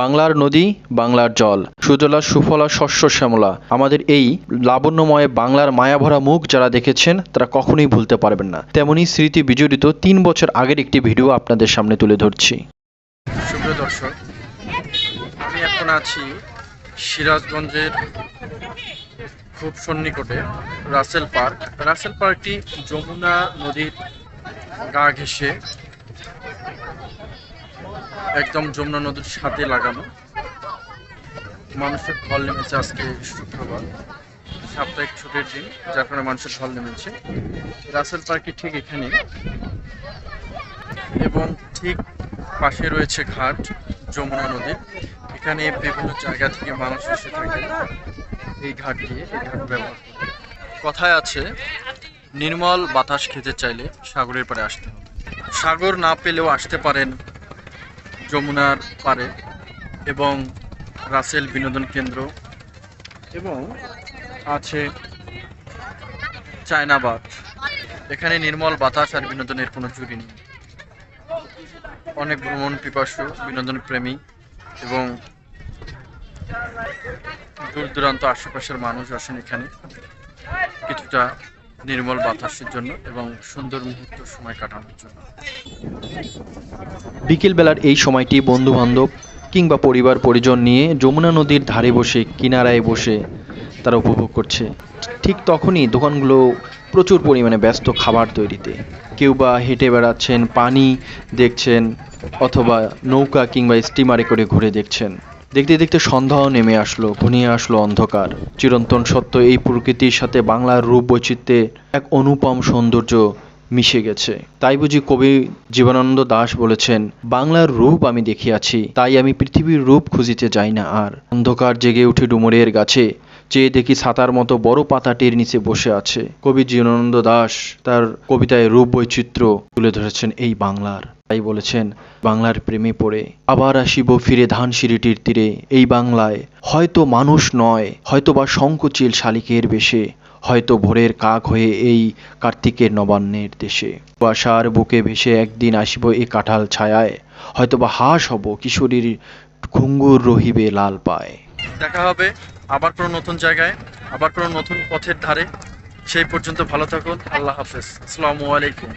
বাংলার নদী, বাংলার জল, সুজলা, সুফলা, শস্য, শ্যামলা। আমাদের এই লাবণ্যময় বাংলার মায়াভরা মুখ যারা দেখেছেন, তারা কখনোই ভুলতে পারবেন না। তেমনি স্মৃতি বিজড়িত তিন বছর আগের একটি ভিডিও আপনাদের সামনে তুলে ধরছি। আমি এখন আছি সিরাজগঞ্জের খুব সন্নিকটে, রাসেল পার্ক। রাসেল পার্কটি যমুনা নদীর গা ঘেঁষে একদম যমুনা নদীর সাথে লাগানো। মানুষের ঢল নেমেছে আজকে শুক্রবার, সাপ্তাহিক ছুটির দিন, যার কারণে মানুষের ঢল নেমেছে। রাসেল পার্কটি ঠিক এখানে এবং ঠিক পাশে রয়েছে ঘাট, যমুনা নদীর এখানে বিভিন্ন জায়গা থেকে মানুষ এসে থাকে। এই ঘাট দিয়ে এই ঘাট ব্যবহার কথায় আছে, নির্মল বাতাস খেতে চাইলে সাগরের পাড়ে আসতে হবে। সাগর না পেলেও আসতে পারেন যমুনার পাড়ে এবং রাসেল বিনোদন কেন্দ্র এবং আছে চায়নাবাদ। এখানে নির্মল বাতাস আর বিনোদনের কোনো জুড়ি নেই। অনেক ভ্রমণ পিপাসু বিনোদন প্রেমী এবং দূর দূরান্ত আশেপাশের মানুষ আসেন এখানে। কিছুটা নির্মল বাতাসের জন্য এবং সুন্দর মুহূর্ত সময় কাটানোর জন্য। বিকেলবেলার এই সময়টি বন্ধু বান্ধব কিংবা পরিবার পরিজন নিয়ে যমুনা নদীর ধারে বসে, কিনারায় বসে তারা উপভোগ করছে। ঠিক তখনই দোকানগুলো প্রচুর পরিমাণে ব্যস্ত খাবার তৈরিতে। কেউ বা হেঁটে বেড়াচ্ছেন, পানি দেখছেন, অথবা নৌকা কিংবা স্টিমারে করে ঘুরে দেখছেন। দেখতে দেখতে সন্ধ্যাও নেমে আসলো, ঘনিয়ে আসলো অন্ধকার। চিরন্তন সত্য এই প্রকৃতির সাথে বাংলার রূপ বৈচিত্র্যে এক অনুপম সৌন্দর্য মিশে গেছে। তাই বুঝি কবি জীবনানন্দ দাস বলেছেন, বাংলার রূপ আমি দেখিয়াছি, তাই আমি পৃথিবীর রূপ খুঁজিতে যাই না আর। অন্ধকার জেগে উঠে ডুমুরের গাছে চেয়ে দেখি ছাতার মতো বড় পাতাটির নিচে বসে আছে। কবি জীবনানন্দ দাস তার কবিতায় রূপ বৈচিত্র্য তুলে ধরেছেন এই বাংলার। তাই বলেছেন, বাংলার প্রেমে পড়ে, আবার আসিব ফিরে ধানসিঁড়িটির তীরে। এই বাংলায় হয়তো মানুষ নয় হয়তো বা শঙ্কচিল শালিকের বেশে, হয়তো ভোরের কাক হয়ে এই কার্তিকের নবান্নের দেশে। কুয়াশার বুকে ভেসে একদিন আসিব এই কাঁঠাল ছায়ায় হয়তো বা হাঁস হব কিশোরীর ঘুঙ্গুর রহিবে লাল পায়। দেখা হবে। আবার কোনো নতুন জায়গায়, আবার কোনো নতুন পথের ধারে। সেই পর্যন্ত ভালো থাকুন। আল্লাহ হাফেজ। আসসালামু আলাইকুম।